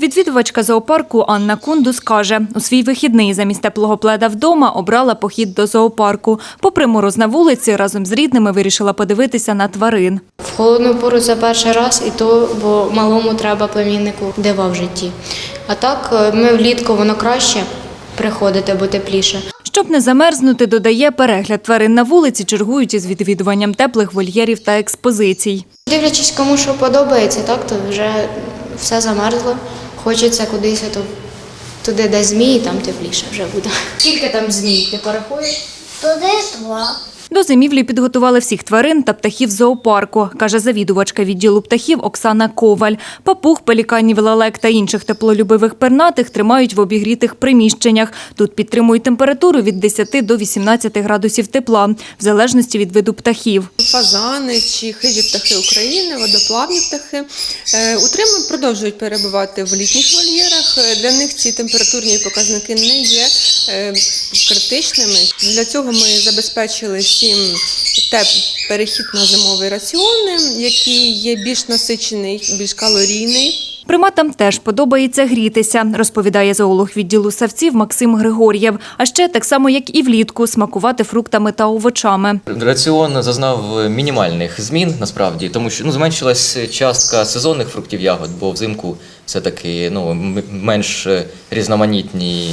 Відвідувачка зоопарку Анна Кундус каже, у свій вихідний замість теплого пледа вдома обрала похід до зоопарку. Попри мороз на вулиці, разом з рідними вирішила подивитися на тварин. В холодну пору це перший раз, і то, бо малому треба племіннику дива в житті. А так, е, ми влітку воно краще приходити, бо тепліше. Щоб не замерзнути, додає перегляд тварин на вулиці, чергують із відвідуванням теплих вольєрів та експозицій. Дивлячись, кому що подобається, так, то вже все замерзло. Хочеться кудись то, туди, де змії, там тепліше вже буде. Скільки там змій? Ти порахуєш? Туди два. До зимівлі підготували всіх тварин та птахів зоопарку, каже завідувачка відділу птахів Оксана Коваль. Папуг, пеліканів, лалек та інших теплолюбивих пернатих тримають в обігрітих приміщеннях. Тут підтримують температуру від 10 до 18 градусів тепла, в залежності від виду птахів. фазани чи хижі птахи України, водоплавні птахи. Е, Утримують, продовжують перебувати в літніх вольєрах. Для них ці температурні показники не є е, критичними. Для цього ми забезпечили всім теп перехід на зимові раціони, який є більш насичений, більш калорійний. Приматам теж подобається грітися, розповідає зоолог відділу савців Максим Григор'єв. А ще так само, як і влітку, смакувати фруктами та овочами. Раціон зазнав мінімальних змін насправді, тому що ну зменшилась частка сезонних фруктів ягод, бо взимку все-таки ну менш різноманітні,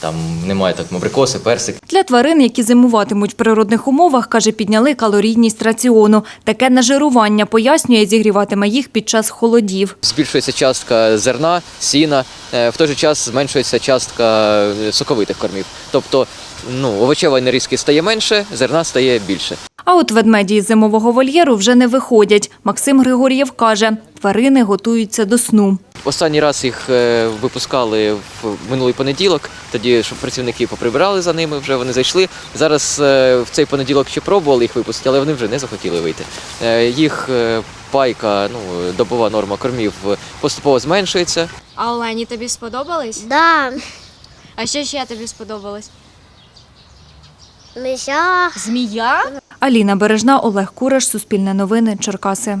там немає так абрикоси, персик. Для тварин, які зимуватимуть в природних умовах, каже, підняли калорійність раціону. Таке нажирування пояснює, зігріватиме їх під час холодів. Збільшується частка зерна, сіна, е, в той же час зменшується частка е, соковитих кормів. Тобто, ну овочевої нарізки стає менше, зерна стає більше. А от ведмеді із зимового вольєру вже не виходять. Максим Григор'єв каже, тварини готуються до сну. Останній раз їх е, випускали в минулий понеділок, тоді щоб працівники поприбирали за ними, вже вони зайшли. Зараз в цей понеділок ще пробували їх випустити, але вони вже не захотіли вийти. Їх пайка, ну добова норма кормів поступово зменшується. А Олені тобі сподобались? Да. А що ще тобі сподобалось? Мися. Змія? Аліна Бережна, Олег Кураш, Суспільне новини, Черкаси.